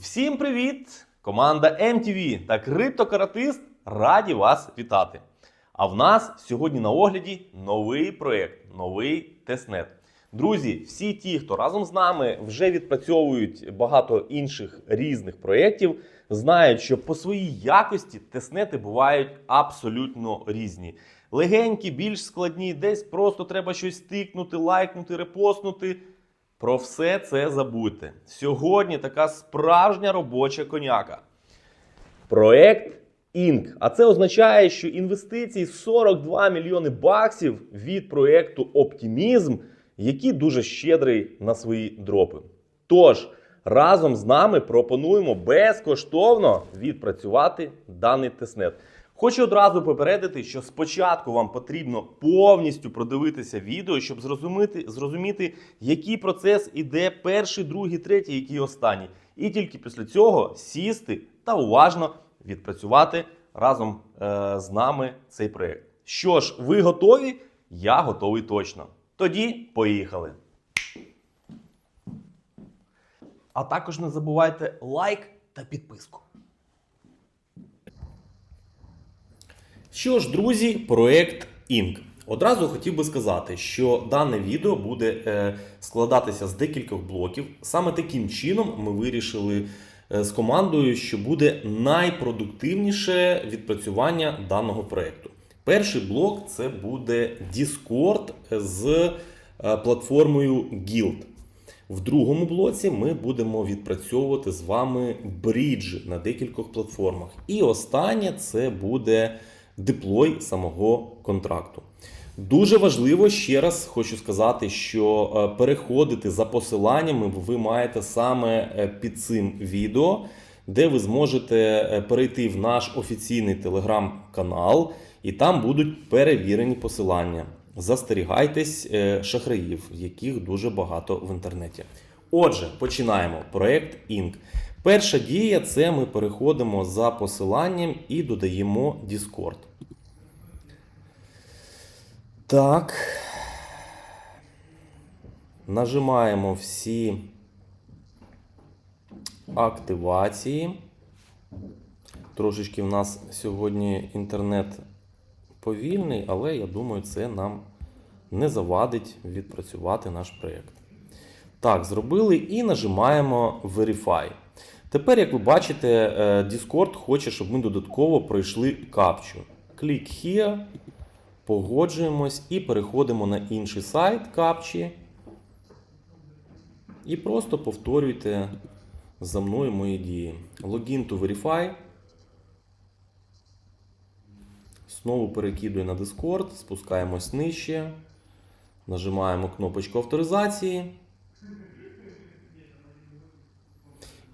Всім привіт! Команда MTV та криптокаратист раді вас вітати. А в нас сьогодні на огляді новий проєкт, новий тестнет. Друзі, всі ті, хто разом з нами вже відпрацьовують багато інших різних проєктів, знають, що по своїй якості тестнети бувають абсолютно різні. Легенькі, більш складні, десь просто треба щось тикнути, лайкнути, репостнути. Про все це забудьте. Сьогодні така справжня робоча коняка. Проект Інк. А це означає, що інвестиції 42 мільйони баксів від проекту Оптимізм, який дуже щедрий на свої дропи. Тож разом з нами пропонуємо безкоштовно відпрацювати даний тестнет. Хочу одразу попередити, що спочатку вам потрібно повністю продивитися відео, щоб зрозуміти, зрозуміти, який процес іде перший, другий, третій, який останній. І тільки після цього сісти та уважно відпрацювати разом е, з нами цей проєкт. Що ж, ви готові? Я готовий точно. Тоді поїхали. А також не забувайте лайк та підписку. Що ж, друзі, проект Інк. Одразу хотів би сказати, що дане відео буде е, складатися з декількох блоків. Саме таким чином ми вирішили е, з командою, що буде найпродуктивніше відпрацювання даного проекту. Перший блок це буде Discord з е, платформою Guild. В другому блоці ми будемо відпрацьовувати з вами бріджі на декількох платформах. І останнє це буде деплой самого контракту. Дуже важливо ще раз хочу сказати, що е, переходити за посиланнями ви маєте саме е, під цим відео, де ви зможете е, перейти в наш офіційний телеграм-канал, і там будуть перевірені посилання. Застерігайтесь шахраїв, яких дуже багато в інтернеті. Отже, починаємо. Проект Інк. Перша дія це ми переходимо за посиланням і додаємо Discord. Так. Нажимаємо всі активації. Трошечки в нас сьогодні інтернет повільний, але я думаю, це нам не завадить відпрацювати наш проєкт. Так, зробили і нажимаємо Verify. Тепер, як ви бачите, е, Discord хоче, щоб ми додатково пройшли капчу. Клік here, погоджуємось і переходимо на інший сайт капчі. І просто повторюйте за мною мої дії. Login to Verify. Знову перекидую на Discord, спускаємось нижче. Нажимаємо кнопочку авторизації.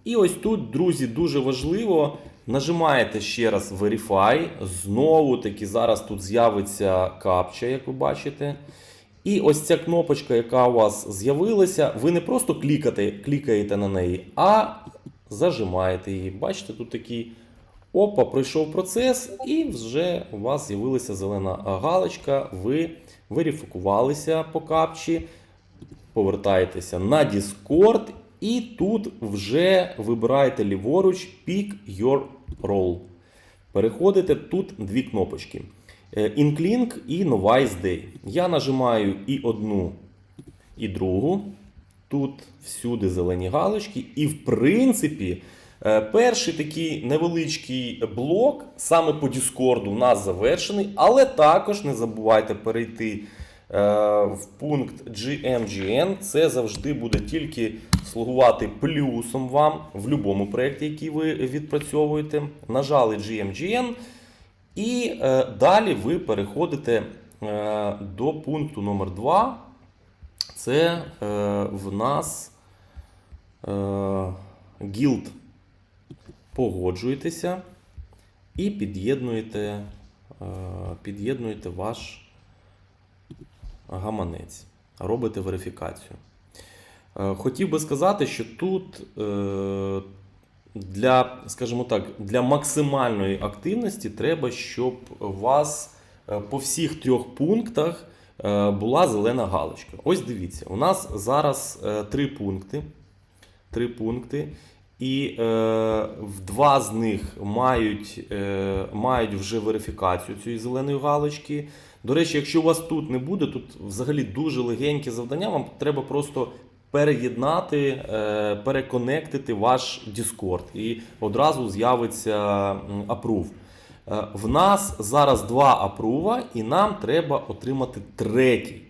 І ось тут, друзі, дуже важливо. Нажимаєте ще раз Verify. Знову таки зараз тут з'явиться капча, як ви бачите. І ось ця кнопочка, яка у вас з'явилася, ви не просто клікаєте, клікаєте на неї, а зажимаєте її. Бачите, тут такий опа, пройшов процес, і вже у вас з'явилася зелена галочка. Ви верифікувалися по капчі, повертаєтеся на Discord, і тут вже вибираєте ліворуч Pick Your Role. Переходите тут дві кнопочки. Е, Inklink і Novice Day. Я нажимаю і одну, і другу. Тут всюди зелені галочки. І, в принципі, е, перший такий невеличкий блок саме по Discord у нас завершений, але також не забувайте перейти в пункт GMGN. Це завжди буде тільки слугувати плюсом вам в будь-якому проєкті, який ви відпрацьовуєте. Нажали GMGN. І е, далі ви переходите е, до пункту номер 2 Це е, в нас е, гілд. Погоджуєтеся і під'єднуєте, е, під'єднуєте ваш гаманець. Робите верифікацію. Е, Хотів би сказати, що тут е, для, скажімо так, для максимальної активності треба, щоб у вас е, по всіх трьох пунктах була зелена галочка. Ось дивіться, у нас зараз три пункти. Три пункти. і е, в два з них мають, е, мають вже верифікацію цієї зеленої галочки. До речі, якщо у вас тут не буде, тут взагалі дуже легеньке завдання, вам треба просто переєднати, е, переконектити ваш Discord і одразу з'явиться approve. Е, В нас зараз два апрува, і нам треба отримати третій.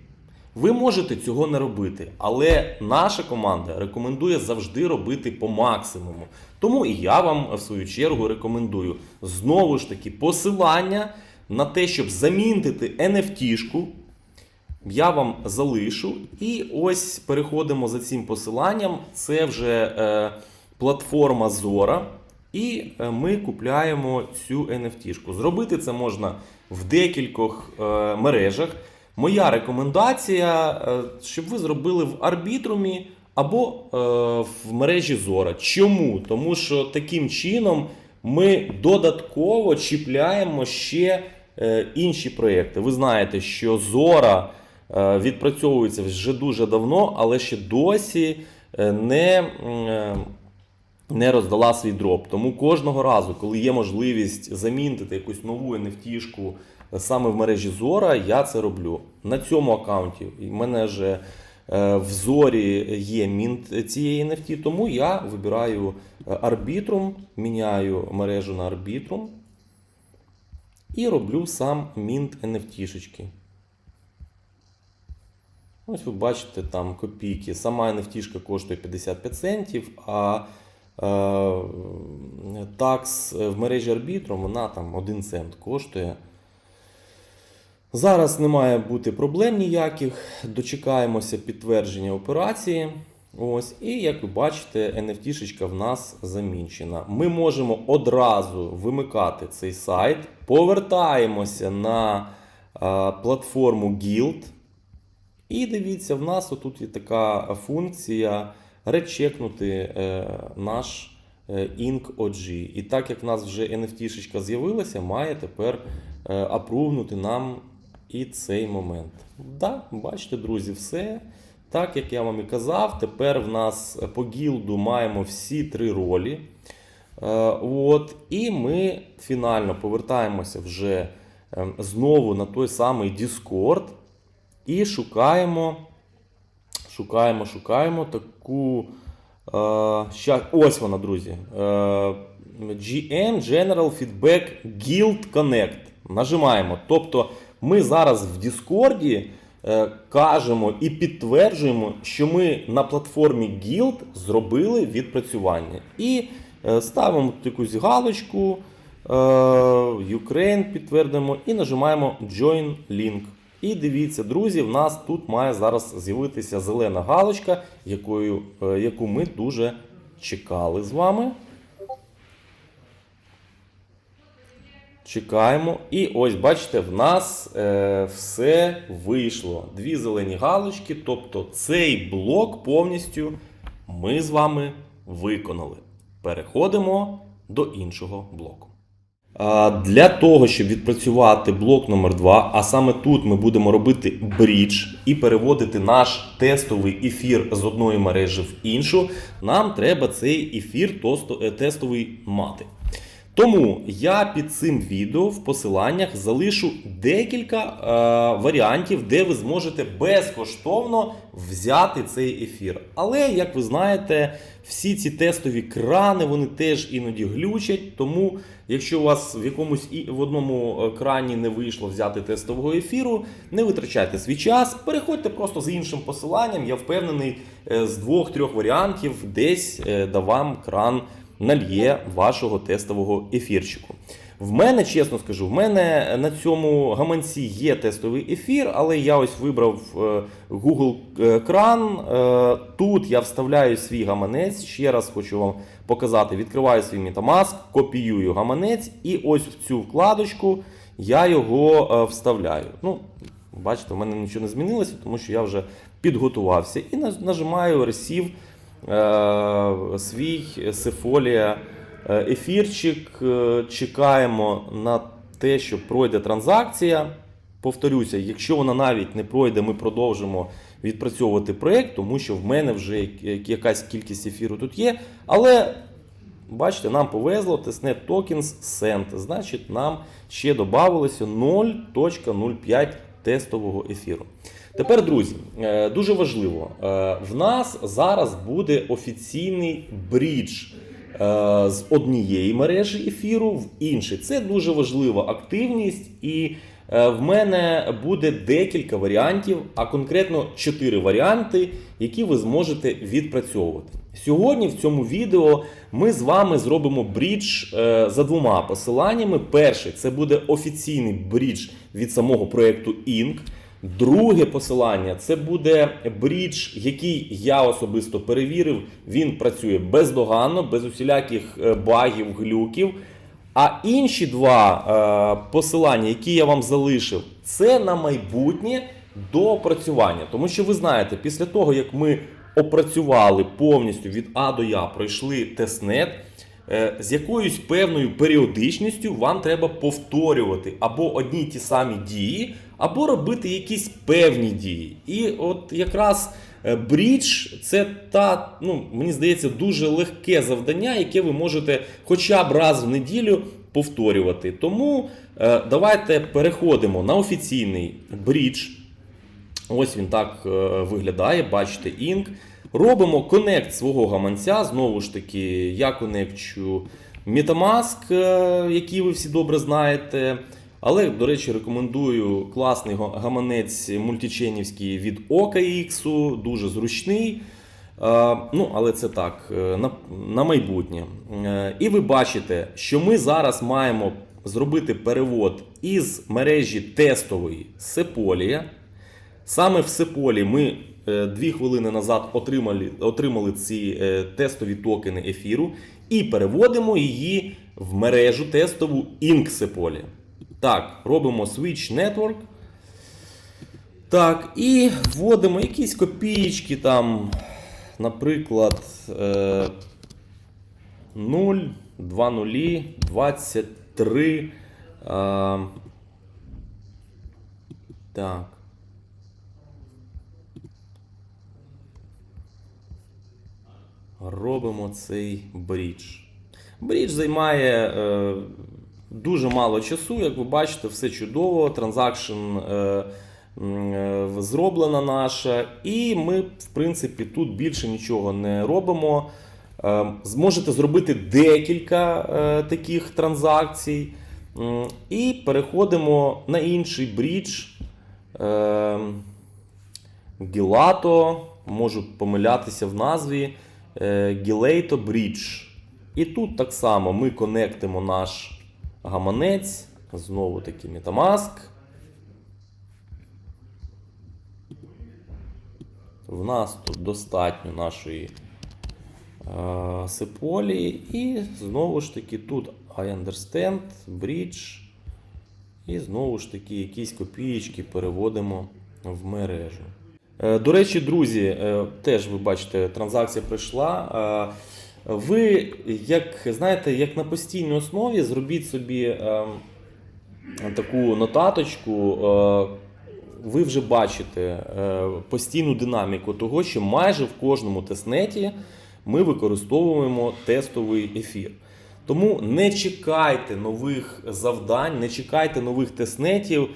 Ви можете цього не робити, але наша команда рекомендує завжди робити по максимуму. Тому і я вам в свою чергу рекомендую знову ж таки посилання на те, щоб замінити NFT-шку. Я вам залишу. І ось переходимо за цим посиланням. Це вже е, платформа Zora. І е, ми купляємо цю NFT-шку. Зробити це можна в декількох е, мережах. Моя рекомендація, е, щоб ви зробили в арбітрумі або е, в мережі Zora. Чому? Тому що таким чином ми додатково чіпляємо ще інші проекти. Ви знаєте, що Zora е, відпрацьовується вже дуже давно, але ще досі е, не. е, не роздала свій дроп. Тому кожного разу, коли є можливість замінити якусь нову NFT-шку саме в мережі Zora, я це роблю. На цьому аккаунті в мене вже е, в Зорі є мінт цієї NFT, тому я вибираю е, Arbitrum, міняю мережу на Arbitrum і роблю сам мінт NFT-шечки. Ось ви бачите там копійки. Сама NFT коштує 55 центів, а е, такс в мережі Arbitrum вона там 1 цент коштує. Зараз не має бути проблем ніяких. Дочекаємося підтвердження операції. Ось, і як ви бачите, NFT-шечка в нас замінчена. Ми можемо одразу вимикати цей сайт, повертаємося на е, платформу Guild. І дивіться, в нас отут є така функція речекнути е, наш е, Ink OG. І так як в нас вже NFT-шечка з'явилася, має тепер е, апрувнути нам і цей момент. Да, бачите, друзі, все. Так як я вам і казав, тепер в нас по гілду маємо всі три ролі. Е, От, і ми фінально повертаємося вже е, знову на той самий Discord. І шукаємо, шукаємо, шукаємо таку. Е, ща, ось вона, друзі. Е, GM General Feedback Guild Connect. Нажимаємо. Тобто ми зараз в Discord кажемо і підтверджуємо, що ми на платформі Guild зробили відпрацювання. І е, ставимо якусь галочку. е, Ukraine підтвердимо і нажимаємо Join Link. І дивіться, друзі, в нас тут має зараз з'явитися зелена галочка, якою, е, яку ми дуже чекали з вами. Чекаємо. І ось, бачите, в нас е, все вийшло. Дві зелені галочки. Тобто цей блок повністю ми з вами виконали. Переходимо до іншого блоку. Для того, щоб відпрацювати блок номер 2 а саме тут ми будемо робити брідж і переводити наш тестовий ефір з одної мережі в іншу, нам треба цей ефір е, тестовий мати. Тому я під цим відео в посиланнях залишу декілька е, варіантів, де ви зможете безкоштовно взяти цей ефір. Але, як ви знаєте, всі ці тестові крани вони теж іноді глючать. Тому, якщо у вас в якомусь і в одному е, крані не вийшло взяти тестового ефіру, не витрачайте свій час, переходьте просто з іншим посиланням. Я впевнений, е, з двох-трьох варіантів десь е, да вам кран нальє вашого тестового ефірчику. В мене, чесно скажу, в мене на цьому гаманці є тестовий ефір, але я ось вибрав е, Google кран. Е, Тут я вставляю свій гаманець. Ще раз хочу вам показати: відкриваю свій Metamask, копіюю гаманець, і ось в цю вкладочку я його е, вставляю. Ну, бачите, в мене нічого не змінилося, тому що я вже підготувався і нажимаю Receive е, свій Сефолія е, ефірчик. Е, Чекаємо на те, що пройде транзакція. Повторюся, якщо вона навіть не пройде, ми продовжимо відпрацьовувати проєкт, тому що в мене вже якась кількість ефіру тут є. Але Бачите, нам повезло Testnet Tokens Send. Значить, нам ще додавалося 0.05 тестового ефіру. Тепер, друзі, е, дуже важливо. е, В нас зараз буде офіційний брідж е, з однієї мережі ефіру в інший. Це дуже важлива активність, і в мене буде декілька варіантів, а конкретно чотири варіанти, які ви зможете відпрацьовувати. Сьогодні в цьому відео ми з вами зробимо брідж за двома посиланнями. Перший це буде офіційний брідж від самого проекту Inc. Друге посилання це буде брідж, який я особисто перевірив. Він працює бездоганно, без усіляких е, багів, глюків. А інші два е, посилання, які я вам залишив, це на майбутнє доопрацювання. Тому що ви знаєте, після того як ми опрацювали повністю від А до Я, пройшли тестнет, е, з якоюсь певною періодичністю вам треба повторювати або одні ті самі дії, або робити якісь певні дії. І от якраз е, брідж це та, ну, мені здається, дуже легке завдання, яке ви можете хоча б раз в неділю повторювати. Тому е, давайте переходимо на офіційний брідж. Ось він так е, виглядає, бачите, Inc. Робимо конект свого гаманця. Знову ж таки, я конекчу Metamask, який ви всі добре знаєте. Але, до речі, рекомендую класний гаманець мультиченівський від OKX, дуже зручний. Е, Ну, але це так, е, на, на майбутнє. Е, І ви бачите, що ми зараз маємо зробити перевод із мережі тестової Sepolia. Саме в Сеполі ми дві хвилини назад отримали, отримали ці тестові токени ефіру і переводимо її в мережу тестову Inksepoli. Так, робимо Switch Network. Так, і вводимо якісь копієчки там, наприклад, е, 0, 2 нулі, 23. Е, так. робимо цей брідж. Брідж займає е, дуже мало часу, як ви бачите, все чудово. Транзакшн е, е, зроблена наша, і ми, в принципі, тут більше нічого не робимо. Е, зможете зробити декілька таких транзакцій. І переходимо на інший брідж. Гілато, можу помилятися в назві. Гілейто Bridge. І тут так само ми конектимо наш гаманець. Знову таки Metamask. В нас тут достатньо нашої е, сеполі. І знову ж таки тут I understand, Bridge. І знову ж таки якісь копієчки переводимо в мережу. Е, До речі, друзі, е, теж ви бачите, транзакція прийшла. Е, Ви, як знаєте, як на постійній основі, зробіть собі е, таку нотаточку. е, Ви вже бачите е, постійну динаміку того, що майже в кожному тестнеті ми використовуємо тестовий ефір. Тому не чекайте нових завдань, не чекайте нових тестнетів.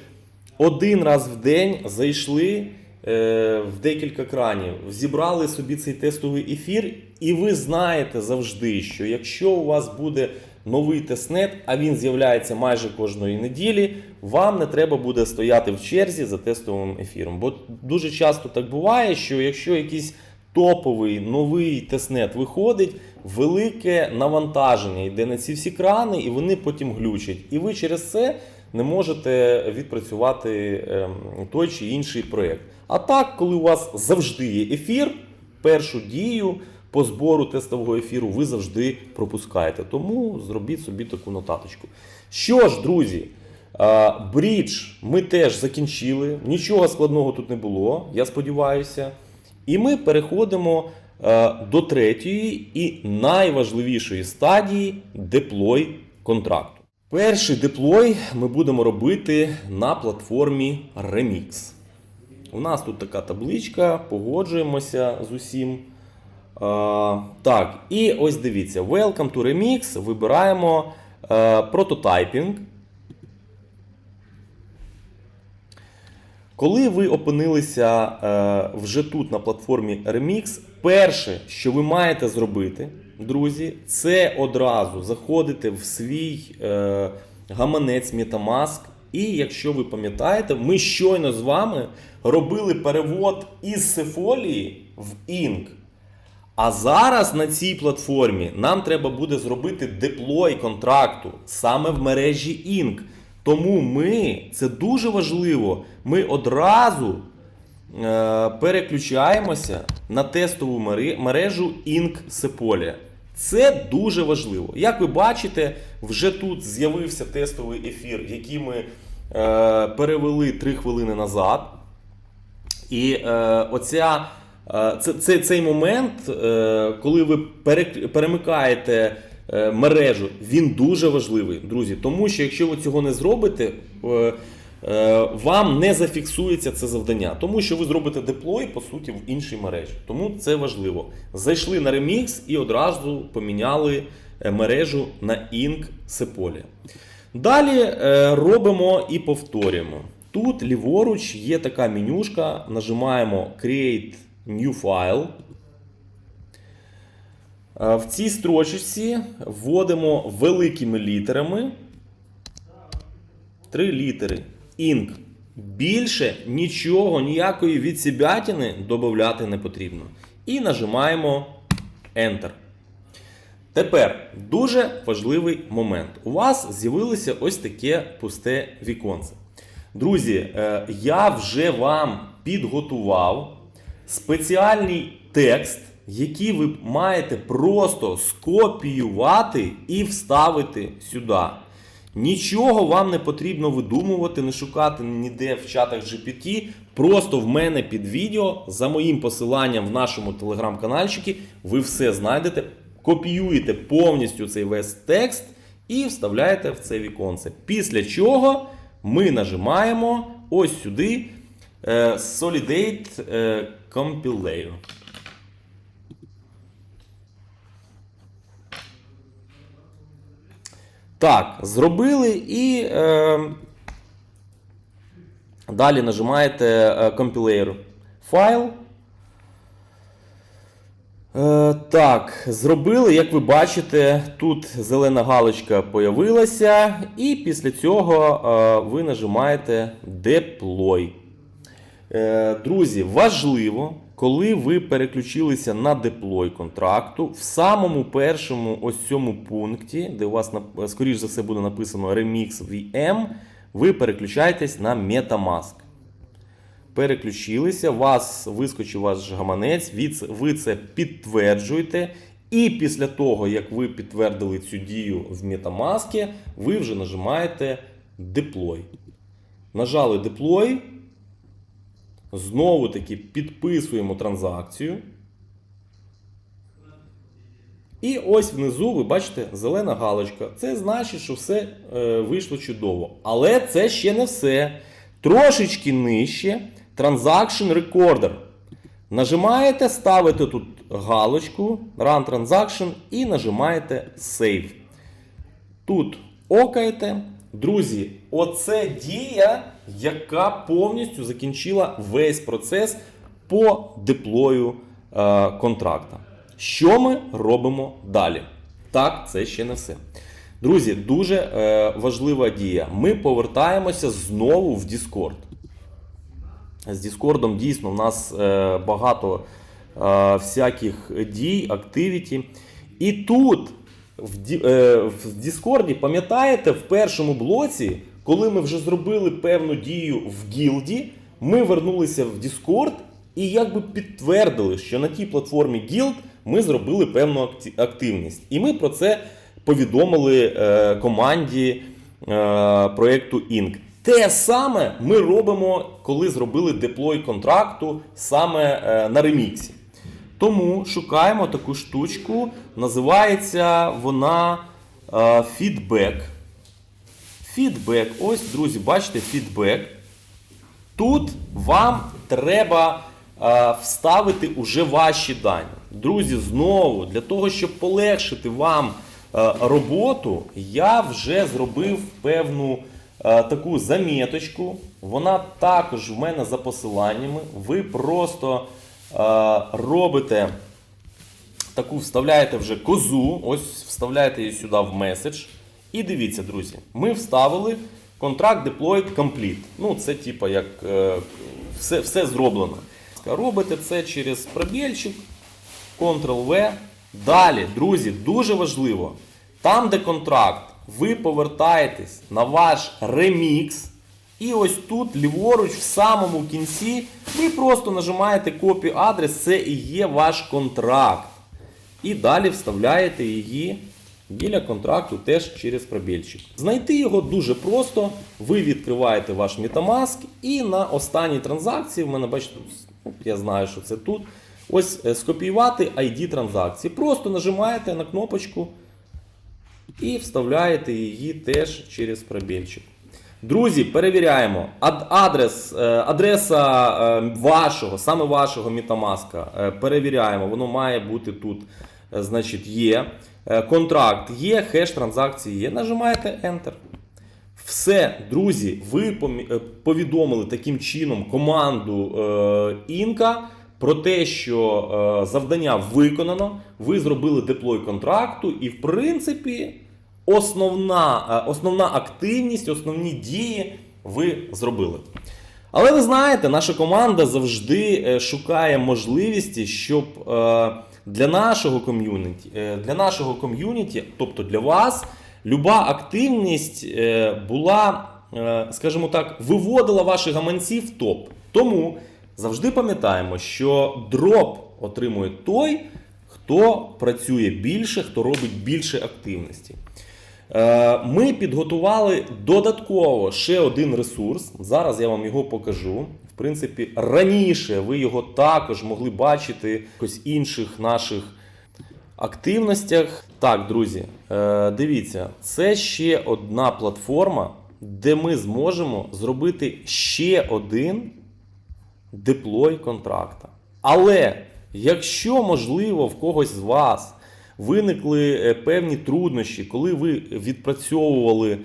Один раз в день зайшли в декілька кранів, зібрали собі цей тестовий ефір, і ви знаєте завжди, що якщо у вас буде новий тестнет, а він з'являється майже кожної неділі, вам не треба буде стояти в черзі за тестовим ефіром. Бо дуже часто так буває, що якщо якийсь топовий новий тестнет виходить, велике навантаження йде на ці всі крани, і вони потім глючать. І ви через це не можете відпрацювати ем, той чи інший проєкт. А так, коли у вас завжди є ефір, першу дію по збору тестового ефіру ви завжди пропускаєте. Тому зробіть собі таку нотаточку. Що ж, друзі, е, брідж ми теж закінчили. Нічого складного тут не було, я сподіваюся. І ми переходимо е, до третьої і найважливішої стадії деплой контракту. Перший деплой ми будемо робити на платформі Remix. У нас тут така табличка, погоджуємося з усім. так, і ось дивіться: Welcome to Remix. Вибираємо е, прототайпінг. Коли ви опинилися е, вже тут на платформі Remix, перше, що ви маєте зробити, друзі, це одразу заходити в свій е, гаманець Metamask. І якщо ви пам'ятаєте, ми щойно з вами робили перевод із Сефолії в Ink. А зараз на цій платформі нам треба буде зробити деплой контракту саме в мережі Ink. Тому ми, це дуже важливо, ми одразу е, переключаємося на тестову мережу Ink Sepolia. Це дуже важливо. Як ви бачите, вже тут з'явився тестовий ефір, який ми е, перевели 3 хвилини назад. І е, оця, е, це, це, цей момент, е, коли ви перек- перемикаєте е, мережу, він дуже важливий, друзі. Тому що якщо ви цього не зробите, е, вам не зафіксується це завдання. Тому що ви зробите деплой, по суті, в іншій мережі. Тому це важливо. Зайшли на ремікс і одразу поміняли е, мережу на Ink Sepolia. Далі е, робимо і повторюємо. Тут ліворуч є така менюшка, нажимаємо Create New File. Е, В цій строчці вводимо великими літерами три літери. Ink. Більше нічого, ніякої відсібятини додати не потрібно. І нажимаємо Enter. Тепер дуже важливий момент. У вас з'явилося ось таке пусте віконце. Друзі, е, я вже вам підготував спеціальний текст, який ви маєте просто скопіювати і вставити сюди. Нічого вам не потрібно видумувати, не шукати ніде в чатах GPT. Просто в мене під відео за моїм посиланням в нашому телеграм-канальчику ви все знайдете, копіюєте повністю цей весь текст і вставляєте в це віконце. Після чого ми нажимаємо ось сюди е, Solidate е, Так, зробили і е, далі нажимаєте е, Compiler файл. Е, так, зробили, як ви бачите, тут зелена галочка появилася, і після цього е, ви нажимаєте Deploy. Е, Друзі, важливо, коли ви переключилися на деплой контракту, в самому першому ось цьому пункті, де у вас скоріш за все буде написано Remix VM, ви переключаєтесь на Metamask. Переключилися, вас вискочив ваш гаманець, ви це підтверджуєте. І після того, як ви підтвердили цю дію в Metamask, ви вже нажимаєте Deploy. Нажали Deploy. Знову таки підписуємо транзакцію. І ось внизу ви бачите зелена галочка. Це значить, що все е, вийшло чудово. Але це ще не все. Трошечки нижче Transaction Recorder. Нажимаєте, ставите тут галочку Run Transaction і нажимаєте Save. Тут окаєте. Друзі, оце дія, яка повністю закінчила весь процес по деплою е, контракта. Що ми робимо далі? Так, це ще не все. Друзі, дуже е, важлива дія. Ми повертаємося знову в Discord. З Discord дійсно в нас е, багато е, всяких дій, активіті. І тут в, е, в Discord, пам'ятаєте, в першому блоці, коли ми вже зробили певну дію в гілді, ми вернулися в Discord і якби підтвердили, що на тій платформі Guild ми зробили певну активність. І ми про це повідомили е, команді е, проєкту Inc. Те саме ми робимо, коли зробили деплой контракту саме е, на реміксі. Тому шукаємо таку штучку. Називається вона е, фідбек. Фідбек. Ось, друзі, бачите, фідбек. Тут вам треба е, вставити уже ваші дані. друзі, знову для того, щоб полегшити вам е, роботу, я вже зробив певну таку заміточку. Вона також в мене за посиланнями. Ви просто робите таку вставляєте вже козу, ось вставляєте її сюди в меседж. І дивіться, друзі, ми вставили контракт deployed complete. Ну, це типа як е, все, все зроблено. Робите це через пробільчик, Ctrl-V. Далі, друзі, дуже важливо. Там, де контракт, ви повертаєтесь на ваш ремікс. І ось тут, ліворуч, в самому кінці, ви просто нажимаєте копію адрес, це і є ваш контракт. І далі вставляєте її біля контракту теж через пробільчик. Знайти його дуже просто. Ви відкриваєте ваш Metamask і на останній транзакції, в мене бачите, я знаю, що це тут. Ось е, скопіювати ID транзакції. Просто нажимаєте на кнопочку і вставляєте її теж через пробільчик. Друзі, перевіряємо. Ад- Адрес, е, адреса е, вашого, саме вашого Metamask, е, перевіряємо. Воно має бути тут. Значить, є. Контракт є, хеш транзакції є. Нажимаєте Enter. Все, друзі, ви повідомили таким чином команду Інка про те, що завдання виконано. Ви зробили деплой контракту, і в принципі основна, е, основна активність, основні дії ви зробили. Але ви знаєте, наша команда завжди е, шукає можливості, щоб е, для нашого ком'юніті, для нашого ком'юніті, тобто для вас, люба активність була, скажімо так, виводила ваші гаманці в топ. Тому завжди пам'ятаємо, що дроп отримує той, хто працює більше, хто робить більше активності. Е, Ми підготували додатково ще один ресурс. Зараз я вам його покажу. В принципі, раніше ви його також могли бачити в якось інших наших активностях. Так, друзі, е, дивіться, це ще одна платформа, де ми зможемо зробити ще один деплой контракта. Але якщо можливо в когось з вас виникли е, певні труднощі, коли ви відпрацьовували е,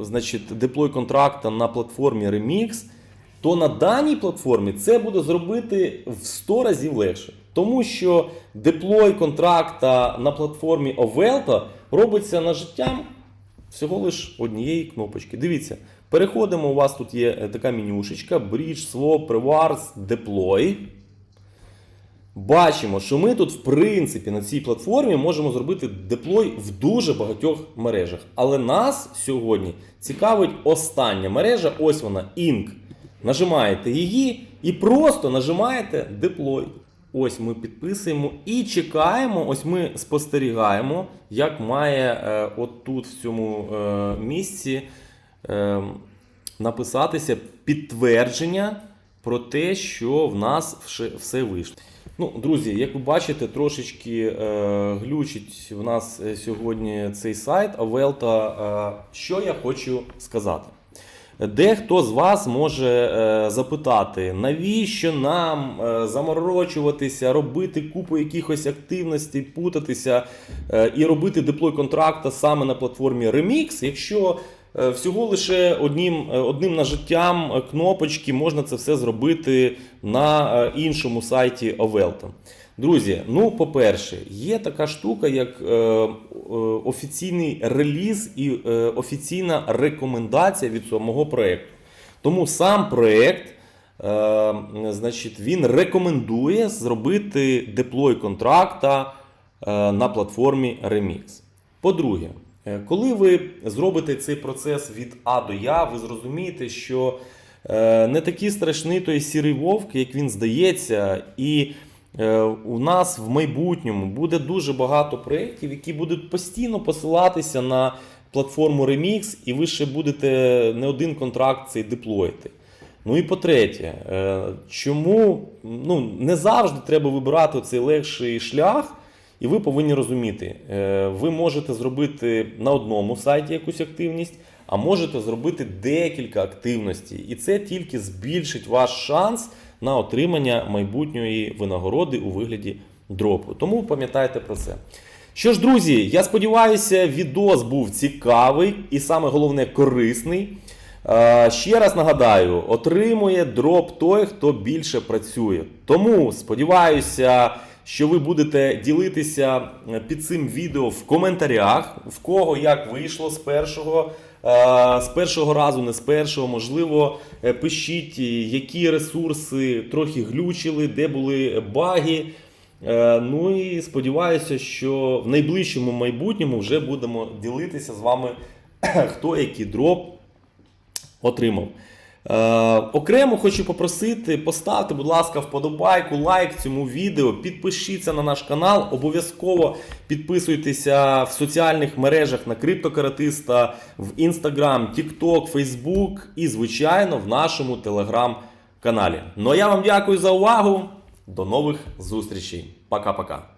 значить, деплой контракта на платформі Remix, то на даній платформі це буде зробити в 100 разів легше. Тому що деплой контракта на платформі Ovelta робиться нажиттям всього лиш однієї кнопочки. Дивіться, переходимо. У вас тут є е, така менюшечка: Bridge, Swap, Rewards, Deploy. Бачимо, що ми тут, в принципі, на цій платформі можемо зробити деплой в дуже багатьох мережах. Але нас сьогодні цікавить остання мережа. Ось вона, Inc. Нажимаєте її і просто нажимаєте деплой. Ось ми підписуємо і чекаємо. Ось ми спостерігаємо, як має е, от в цьому е, місці е, написатися підтвердження про те, що в нас все вийшло. Ну, друзі, як ви бачите, трошечки е, глючить в нас е, сьогодні цей сайт Авелта. Е, що я хочу сказати? Дехто з вас може е, запитати, навіщо нам е, заморочуватися, робити купу якихось активностей, путатися е, і робити деплой контракта саме на платформі Remix, якщо всього лише одним, е, одним нажиттям е, кнопочки можна це все зробити на е, іншому сайті Ovelta. Друзі, ну по-перше, є така штука, як е, е, офіційний реліз і е, офіційна рекомендація від самого проєкту. Тому сам проєкт, е, рекомендує зробити деплой контракта е, на платформі Remix. По-друге, е, коли ви зробите цей процес від А до Я, ви зрозумієте, що е, не такий страшний той сірий вовк, як він здається, і е, у нас в майбутньому буде дуже багато проєктів, які будуть постійно посилатися на платформу Remix, і ви ще будете не один контракт цей деплоїти. Ну і по-третє, е, чому ну, не завжди треба вибирати цей легший шлях, і ви повинні розуміти, е, ви можете зробити на одному сайті якусь активність, а можете зробити декілька активностей. І це тільки збільшить ваш шанс на отримання майбутньої винагороди у вигляді дропу. Тому пам'ятайте про це. Що ж, друзі, я сподіваюся, відос був цікавий і саме головне корисний. Е, Ще раз нагадаю, отримує дроп той, хто більше працює. Тому сподіваюся, що ви будете ділитися е, під цим відео в коментарях, в кого як вийшло з першого. е, З першого разу, не з першого, можливо, е, пишіть, які ресурси трохи глючили, де були баги. Ну і сподіваюся, що в найближчому майбутньому вже будемо ділитися з вами, хто який дроп отримав. Е, окремо хочу попросити, поставте, будь ласка, вподобайку, лайк цьому відео, підпишіться на наш канал, обов'язково підписуйтеся в соціальних мережах на криптокаратиста, в Instagram, TikTok, Facebook і, звичайно, в нашому телеграм-каналі. Ну а я вам дякую за увагу. До нових зустрічей. Пока-пока.